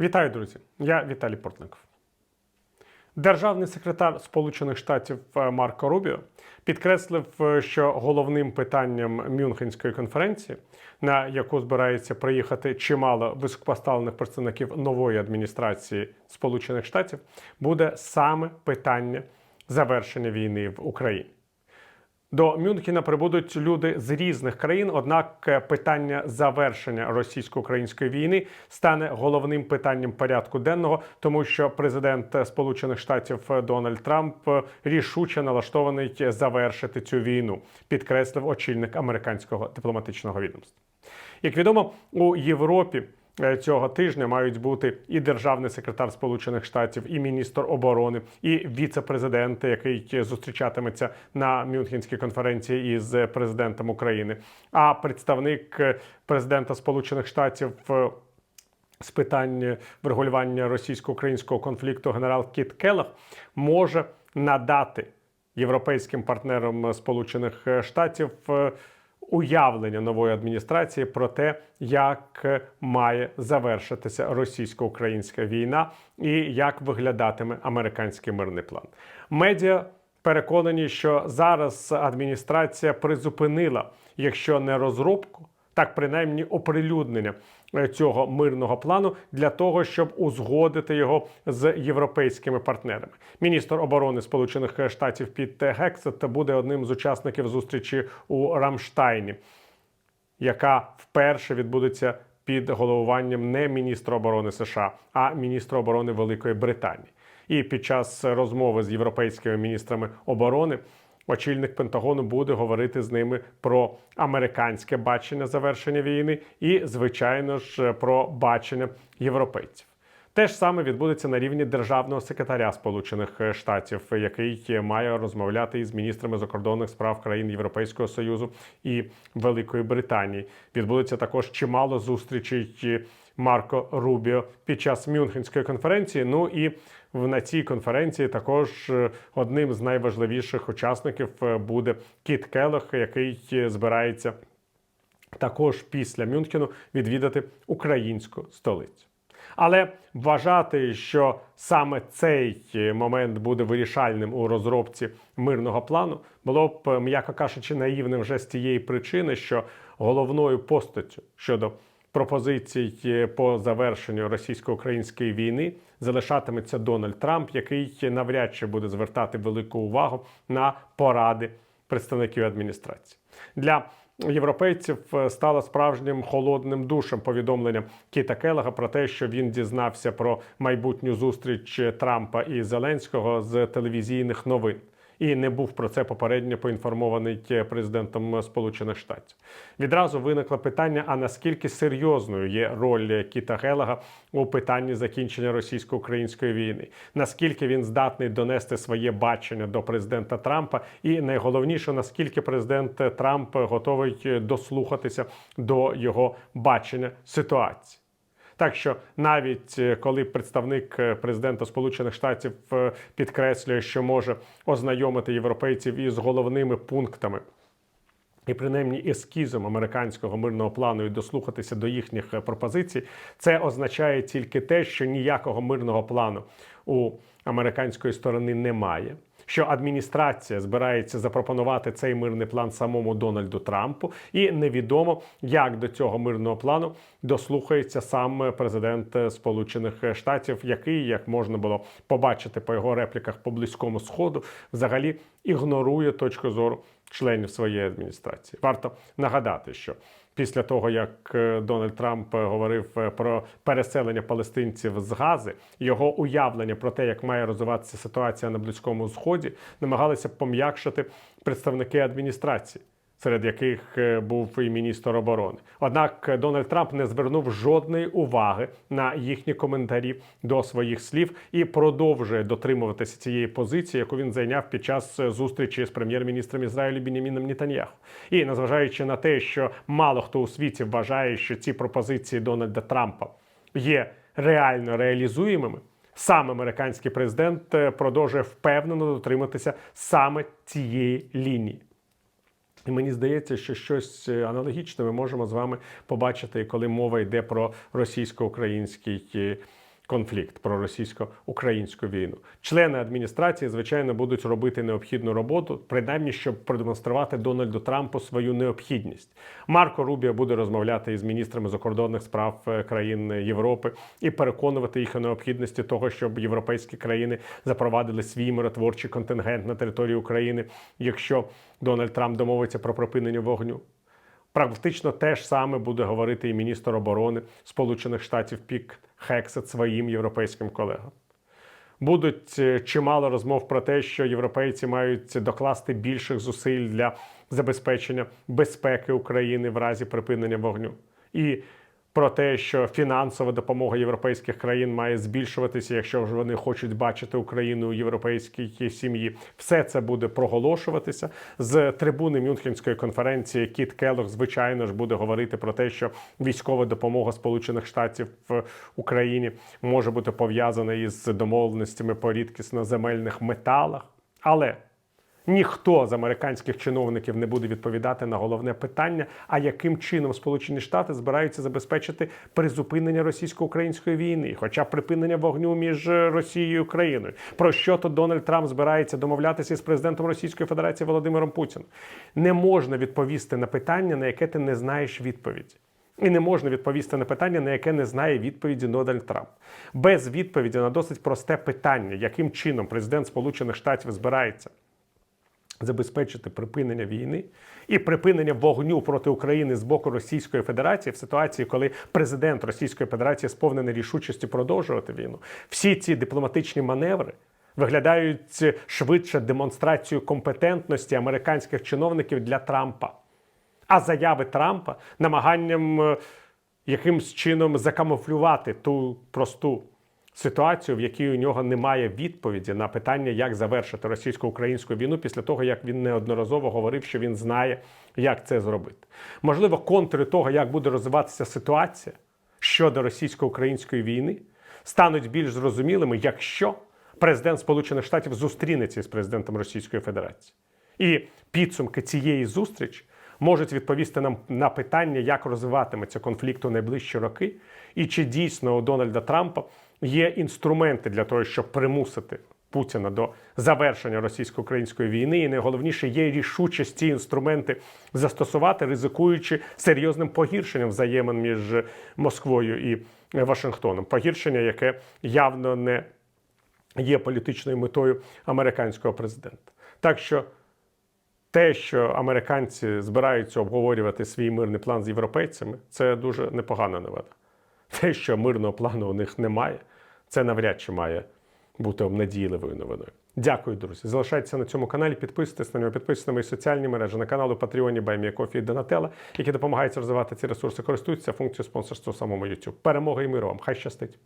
Вітаю, друзі! Я Віталій Портников. Державний секретар Сполучених Штатів е, Марко Рубіо підкреслив, е, що головним питанням Мюнхенської конференції, на яку збирається приїхати чимало високопоставлених представників нової адміністрації Сполучених Штатів, буде саме питання завершення війни в Україні. До Мюнхена прибудуть люди з різних країн. Однак е, питання завершення російсько-української війни стане головним питанням порядку денного, тому що президент Сполучених Штатів Дональд Трамп е, рішуче налаштований завершити цю війну, підкреслив очільник американського дипломатичного відомства. Як відомо, у Європі е, цього тижня мають бути і державний секретар Сполучених Штатів, і міністр оборони, і віце-президент, який зустрічатиметься на Мюнхенській конференції із президентом України. А представник е, президента Сполучених Штатів. е, З питань врегулювання російсько-українського конфлікту генерал Кіт Келлах може надати європейським партнерам Сполучених Штатів е, уявлення нової адміністрації про те, як має завершитися російсько-українська війна і як виглядатиме американський мирний план. Медіа переконані, що зараз адміністрація призупинила, якщо не розробку, так принаймні оприлюднення цього мирного плану для того, щоб узгодити його з європейськими партнерами. Міністр оборони Сполучених Штатів Піт Гексет буде одним з учасників зустрічі у Рамштайні, яка вперше відбудеться під головуванням не міністра оборони США, а міністра оборони Великої Британії. І під час розмови з європейськими міністрами оборони очільник Пентагону буде говорити з ними про американське бачення завершення війни і, звичайно ж, про бачення європейців. Те ж саме відбудеться на рівні державного секретаря Сполучених Штатів, який має розмовляти із міністрами закордонних справ країн Європейського союзу і Великої Британії. Відбудеться також чимало зустрічей Марко Рубіо під час Мюнхенської конференції. Ну і на цій конференції також е, одним з найважливіших учасників е, буде Кіт Келлох, який е, збирається також після Мюнхену відвідати українську столицю. Але вважати, що саме цей момент буде вирішальним у розробці мирного плану, було б, м'яко кажучи, наївним вже з тієї причини, що головною постаттю щодо пропозицій е, по завершенню російсько-української війни залишатиметься Дональд Трамп, який навряд чи буде звертати велику увагу на поради представників адміністрації. Для європейців е, стало справжнім холодним душем повідомлення Кіта Келлога про те, що він дізнався про майбутню зустріч Трампа і Зеленського з телевізійних новин. І не був про це попередньо поінформований е, президентом Сполучених Штатів. Відразу виникло питання: а наскільки серйозною є роль Кіта Гелага у питанні закінчення російсько-української війни? Наскільки він здатний донести своє бачення до президента Трампа? І найголовніше, наскільки президент Трамп готовий дослухатися до його бачення ситуації? Так що навіть е, коли представник е, президента Сполучених Штатів е, підкреслює, що може ознайомити європейців із головними пунктами. І принаймні ескізом американського мирного плану і дослухатися до їхніх пропозицій, це означає тільки те, що ніякого мирного плану у американської сторони немає. Що адміністрація збирається запропонувати цей мирний план самому Дональду Трампу, і невідомо, як до цього мирного плану дослухається сам президент Сполучених Штатів, який, як можна було побачити по його репліках по близькому сходу, взагалі ігнорує точку зору членів своєї адміністрації. Варто нагадати, що після того, як е, Дональд Трамп е, говорив е, про переселення палестинців з Гази, його уявлення про те, як має розвиватися ситуація на Близькому Сході, намагалися пом'якшити представники адміністрації. Серед яких е, був і міністр оборони. Однак Дональд Трамп не звернув жодної уваги на їхні коментарі до своїх слів і продовжує дотримуватися цієї позиції, яку він зайняв під час е, зустрічі з прем'єр-міністром Ізраїлю Бініміном Нетаньяху. І незважаючи на те, що мало хто у світі вважає, що ці пропозиції Дональда Трампа є реально реалізуємими. Сам американський президент е, продовжує впевнено дотриматися саме цієї лінії. І мені здається, що щось е, аналогічне ми можемо з вами побачити, коли мова йде про російсько-український е, конфлікт, про російсько-українську війну. Члени адміністрації, звичайно, будуть робити необхідну роботу, принаймні, щоб продемонструвати Дональду Трампу свою необхідність. Марко Рубіо буде розмовляти із міністрами закордонних справ е, країн Європи і переконувати їх у необхідності того, щоб європейські країни запровадили свій миротворчий контингент на території України, якщо Дональд Трамп домовиться про припинення вогню. Практично те ж саме буде говорити і міністр оборони Сполучених Штатів Пік Хексет своїм європейським колегам. Будуть е, чимало розмов про те, що європейці мають докласти більших зусиль для забезпечення безпеки України в разі припинення вогню. І про те, що фінансова допомога європейських країн має збільшуватися, якщо ж вони хочуть бачити Україну у європейській сім'ї. Все це буде проголошуватися з трибуни Мюнхенської конференції. Кіт Келлог, звичайно ж, буде говорити про те, що військова допомога Сполучених Штатів в Україні може бути пов'язана із домовленостями по рідкісно-земельних металах. Але Ніхто з американських чиновників не буде відповідати на головне питання: а яким чином Сполучені Штати збираються забезпечити призупинення російсько-української війни, хоча б припинення вогню між Росією і Україною. Про що то Дональд Трамп збирається домовлятися з президентом Російської Федерації Володимиром Путіним? Не можна відповісти на питання, на яке ти не знаєш відповіді. І не можна відповісти на питання, на яке не знає відповіді Дональд Трамп. Без відповіді на досить просте питання, яким чином президент Сполучених Штатів збирається забезпечити припинення війни і припинення вогню проти України з боку Російської Федерації в ситуації, коли президент Російської Федерації сповнений рішучості продовжувати війну. Всі ці дипломатичні маневри. Виглядають швидше демонстрацією компетентності американських чиновників для Трампа, а заяви Трампа намаганням е, якимсь чином закамуфлювати ту просту ситуацію, в якій у нього немає відповіді на питання, як завершити російсько-українську війну після того, як він неодноразово говорив, що він знає, як це зробити. Можливо, контури того, як буде розвиватися ситуація щодо російсько-української війни, стануть більш зрозумілими, якщо президент Сполучених Штатів зустрінеться з президентом Російської Федерації. І підсумки цієї зустрічі можуть відповісти нам на питання, як розвиватиметься конфлікт у найближчі роки, і чи дійсно у Дональда Трампа є інструменти для того, щоб примусити Путіна до завершення російсько-української війни, і найголовніше є рішучість ці інструменти застосувати, ризикуючи серйозним погіршенням взаємин між Москвою і Вашингтоном. Погіршення, яке явно не є політичною метою американського президента. Так що те, що американці збираються обговорювати свій мирний план з європейцями, це дуже непогана новина. Те, що мирного плану у них немає, це навряд чи має бути обнадійливою новиною. Дякую, друзі. Залишайтеся на цьому каналі, підписуйтесь на нього, підписуйтесь на мої соціальні мережі, на канал у Баймія Кофі і Донателла, які допомагають розвивати ці ресурси, користуються функцією спонсорства самому YouTube. Перемоги і миру вам! Хай щастить!